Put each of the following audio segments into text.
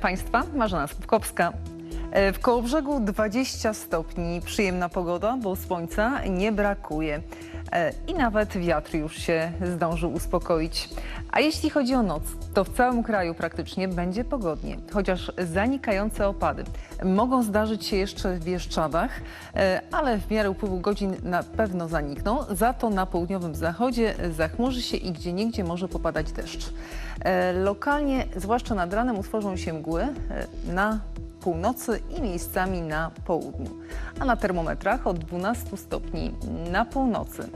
Państwa, Marzena Słupkowska. E, W Kołobrzegu 20 stopni, przyjemna pogoda, bo słońca nie brakuje. E, I nawet wiatr już się zdążył uspokoić. A jeśli chodzi o noc, to w całym kraju praktycznie będzie pogodnie, chociaż zanikające opady mogą zdarzyć się jeszcze w Bieszczadach, e, ale w miarę upływu godzin na pewno zanikną. Za to na południowym zachodzie zachmurzy się i gdzieniegdzie może popadać deszcz. Lokalnie, zwłaszcza nad ranem, utworzą się mgły na północy i miejscami na południu. A na termometrach od 12 stopni na północy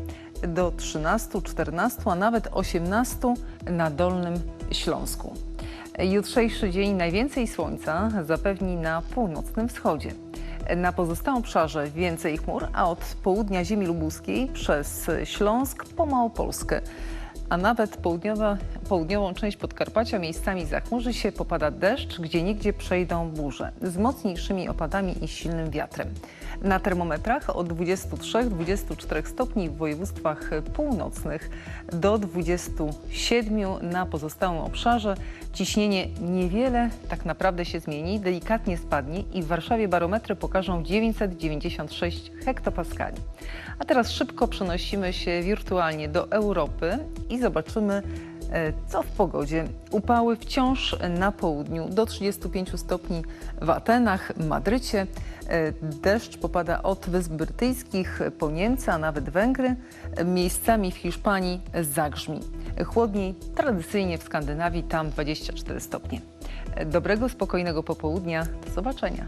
do 13, 14, a nawet 18 na Dolnym Śląsku. Jutrzejszy dzień najwięcej słońca zapewni na północnym wschodzie. Na pozostałym obszarze więcej chmur, a od południa ziemi lubuskiej przez Śląsk po Małopolskę a nawet południowa, południową część Podkarpacia miejscami zachmurzy się, popada deszcz, gdzie niegdzie przejdą burze z mocniejszymi opadami i silnym wiatrem. Na termometrach od 23-24 stopni w województwach północnych do 27 na pozostałym obszarze. Ciśnienie niewiele tak naprawdę się zmieni, delikatnie spadnie i w Warszawie barometry pokażą 996 hektopaskali. A teraz szybko przenosimy się wirtualnie do Europy i zobaczymy, co w pogodzie. Upały wciąż na południu do 35 stopni w Atenach, Madrycie. E, Deszcz popada od Wysp Brytyjskich po Niemcy, a nawet Węgry. E, Miejscami w Hiszpanii zagrzmi. Chłodniej tradycyjnie w Skandynawii, tam 24 stopnie. E, Dobrego, spokojnego popołudnia. Do zobaczenia.